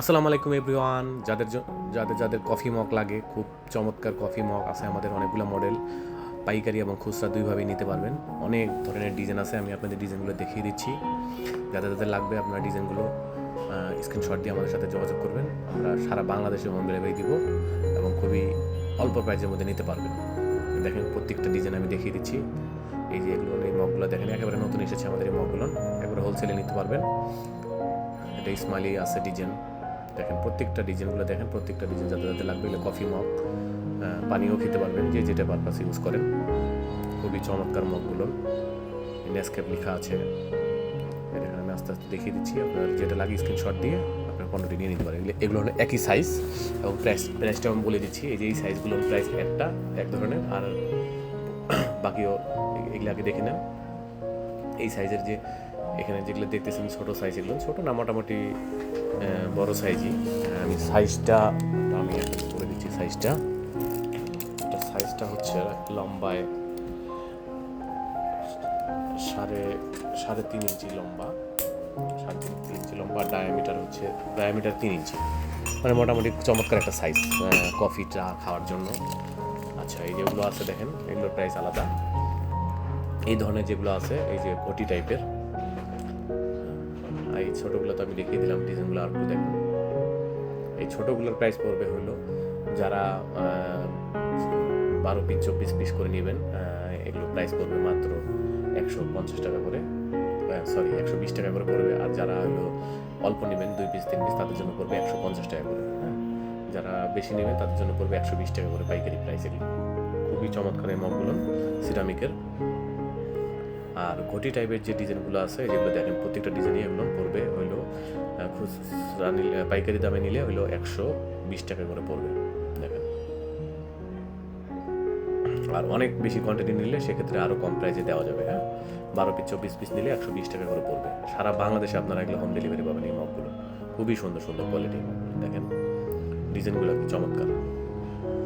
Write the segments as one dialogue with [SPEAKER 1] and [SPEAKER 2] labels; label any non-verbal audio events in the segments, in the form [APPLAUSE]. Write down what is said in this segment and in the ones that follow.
[SPEAKER 1] আসসালামু আলাইকুম এভরিওয়ান। যাদের যাদের যাদের কফি মগ লাগে, খুব চমৎকার কফি মগ আছে আমাদের অনেকগুলো মডেল। পাইকারি এবং খুচরা দুইভাবেই নিতে পারবেন। অনেক ধরনের ডিজাইন আছে, আমি আপনাদের ডিজাইনগুলো দেখিয়ে দিচ্ছি। যাদের যাদের লাগবে আপনারা ডিজাইনগুলো স্ক্রিনশট দিয়ে আমাদের সাথে যোগাযোগ করবেন। আমরা সারা বাংলাদেশে হোম ডেলিভারি দিব এবং খুবই অল্প প্রাইসের মধ্যে নিতে পারবেন। দেখেন প্রত্যেকটা ডিজাইন আমি দেখিয়ে দিচ্ছি। এই যে এগুলো, এই মগগুলো দেখেন, একেবারে নতুন এসেছে আমাদের এই মগগুলো। একবারে হোলসেলে নিতে পারবেন। এটা ইসমাইলি আছে ডিজাইন দেখেন, প্রত্যেকটা ডিজাইনগুলো দেখেন, প্রত্যেকটা ডিজাইন যাতে যাতে লাগবে এগুলো কফি মগ পানিও খেতে পারবেন, যে যেটা পারপাস ইউজ করেন। খুবই চমৎকার মগগুলো নেসকেপ লেখা আছে। এখানে আমি আস্তে আস্তে দেখিয়ে দিচ্ছি। আপনার যেটা লাগে স্ক্রিনশট দিয়ে আপনার পণ্যটি নিয়ে নিতে পারেন। এগুলো- হলো একই সাইজ এবং প্রাইস প্রাইসটা আমি বলে দিচ্ছি। এই যে এই সাইজগুলোর প্রাইস একটা, এক ধরনের। আর [COUGHS] বাকিও এগুলো আগে দেখে নেন। এই সাইজের যে, এখানে যেগুলো দেখতেছেন ছোটো সাইজ এগুলো, ছোটো না, মোটামুটি বড় সাইজই। আমি সাইজটা, আমি করে দিচ্ছি সাইজটা। এটা সাইজটা হচ্ছে লম্বায় সাড়ে সাড়ে তিন ইঞ্চি লম্বা। সাড়ে তিন ইঞ্চি লম্বা ডায়ামিটার হচ্ছে ডায়ামিটার তিন ইঞ্চি। মানে মোটামুটি চমৎকার একটা সাইজ কফি চা খাওয়ার জন্য। আচ্ছা এই যেগুলো আছে দেখেন, এগুলোর প্রাইস আলাদা। এই ধরনের যেগুলো আছে, এই যে ঘটি টাইপের এই ছোটোগুলো তো আমি দেখিয়ে দিলাম, ডিজাইনগুলো আর একটু দেখুন। এই ছোটোগুলোর প্রাইস পড়বে হলো যারা বারো পিস, চব্বিশ পিস করে নেবেন এগুলো প্রাইস পড়বে মাত্র একশো পঞ্চাশ টাকা করে সরি একশো বিশ টাকা করে পড়বে। আর যারা হলো অল্প নেবেন, দুই পিস, তিন পিস, তাদের জন্য পড়বে একশো পঞ্চাশ টাকা করে হ্যাঁ? যারা বেশি নেবেন, তাদের জন্য পড়বে একশো বিশ টাকা করে পাইকারি প্রাইস এগুলো। খুবই চমৎকার এই মগগুলো সিরামিকের আর ঘটি টাইপের যে ডিজাইনগুলো আছে যেগুলো দেখেন, প্রত্যেকটা ডিজাইনই এগুলো পড়বে, হইল খুচরা নিলে, পাইকারি দামে নিলে হইল একশো বিশ টাকা করে পড়বে, দেখেন। আর অনেক বেশি কোয়ান্টিটি নিলে সেক্ষেত্রে আরও কম প্রাইসে দেওয়া যাবে হ্যাঁ? বারো পিস চব্বিশ পিস নিলে একশো বিশ টাকা করে পড়বে। সারা বাংলাদেশে আপনারা এগুলো হোম ডেলিভারি পাবেন এই মগগুলো খুবই সুন্দর সুন্দর কোয়ালিটি দেখেন। ডিজাইনগুলো চমৎকার।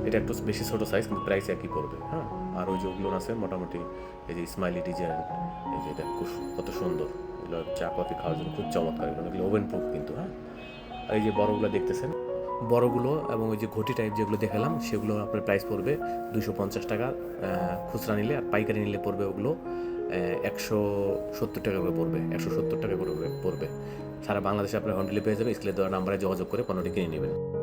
[SPEAKER 1] এটা একটু বেশি ছোটো সাইজ কিন্তু প্রাইস একই পড়বে হ্যাঁ? আর ওই যেগুলো আছে মোটামুটি এই যে স্মাইলি ডিজাইন এই যে এটা কত সুন্দর। এগুলো চা কফি খাওয়ার জন্য খুব চমৎকার, এগুলো এগুলো ওভেন প্রুফ কিন্তু হ্যাঁ? আর এই যে বড়গুলো দেখতেছেন, বড়গুলো এবং ওই যে ঘটি টাইপ যেগুলো দেখালাম, সেগুলো আপনার প্রাইস পড়বে দুশো পঞ্চাশ টাকা খুচরা নিলে আর পাইকারি নিলে পড়বে ওগুলো একশো সত্তর টাকা করে পড়বে, একশো সত্তর টাকা করে পড়বে সারা বাংলাদেশে আপনার হোম ডেলিভারি পেয়ে যাবেন স্কুলের দেওয়া নাম্বারে যোগাযোগ করে পণ্যটি কিনে নেবেন।